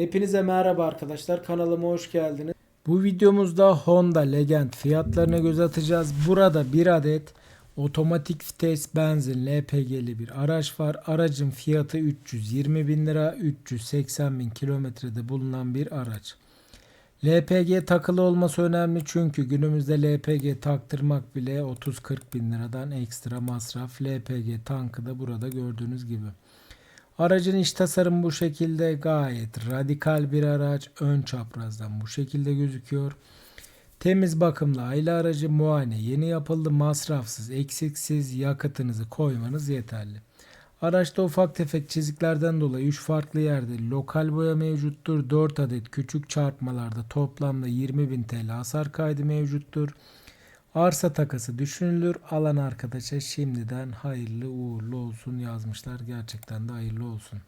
Hepinize merhaba arkadaşlar. Kanalıma hoş geldiniz. Bu videomuzda Honda Legend fiyatlarına göz atacağız. Burada bir adet otomatik vites benzin LPG'li bir araç var. Aracın fiyatı 320 bin lira. 380 bin kilometrede bulunan bir araç. LPG takılı olması önemli çünkü günümüzde LPG taktırmak bile 30-40 bin liradan ekstra masraf. LPG tankı da burada gördüğünüz gibi. Aracın iç tasarımı bu şekilde gayet radikal bir araç. Ön çaprazdan bu şekilde gözüküyor. Temiz bakımlı aile aracı muayene yeni yapıldı. Masrafsız, eksiksiz yakıtınızı koymanız yeterli. Araçta ufak tefek çiziklerden dolayı 3 farklı yerde lokal boya mevcuttur. 4 adet küçük çarpmalarda toplamda 20.000 TL hasar kaydı mevcuttur. Arsa takası düşünülür. Alan arkadaşa şimdiden hayırlı uğurlu olsun yazmışlar. Gerçekten de hayırlı olsun.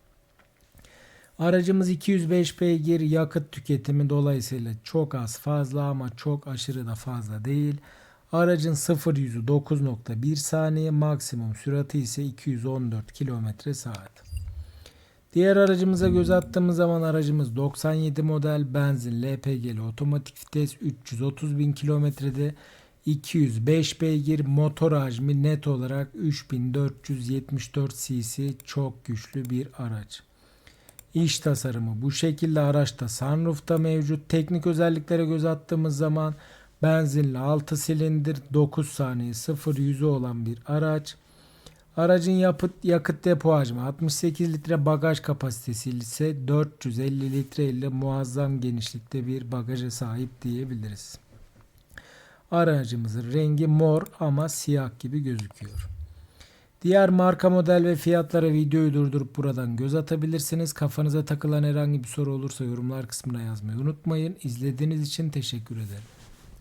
Aracımız 205 beygir yakıt tüketimi dolayısıyla çok az fazla ama çok aşırı da fazla değil. Aracın 0 yüzü 9.1 saniye maksimum sürati ise 214 km saat. Diğer aracımıza göz attığımız zaman aracımız 97 model benzin LPG'li otomatik vites 330 bin kilometrede 205 beygir motor hacmi net olarak 3474 cc çok güçlü bir araç. İç tasarımı bu şekilde araçta sunroof'ta mevcut. Teknik özelliklere göz attığımız zaman benzinli 6 silindir 9 saniye 0 yüzü olan bir araç. Aracın yapıt, yakıt depo hacmi 68 litre bagaj kapasitesi ise 450 litre ile muazzam genişlikte bir bagaja sahip diyebiliriz. Aracımızın rengi mor ama siyah gibi gözüküyor. Diğer marka model ve fiyatlara videoyu durdurup buradan göz atabilirsiniz. Kafanıza takılan herhangi bir soru olursa yorumlar kısmına yazmayı unutmayın. İzlediğiniz için teşekkür ederim.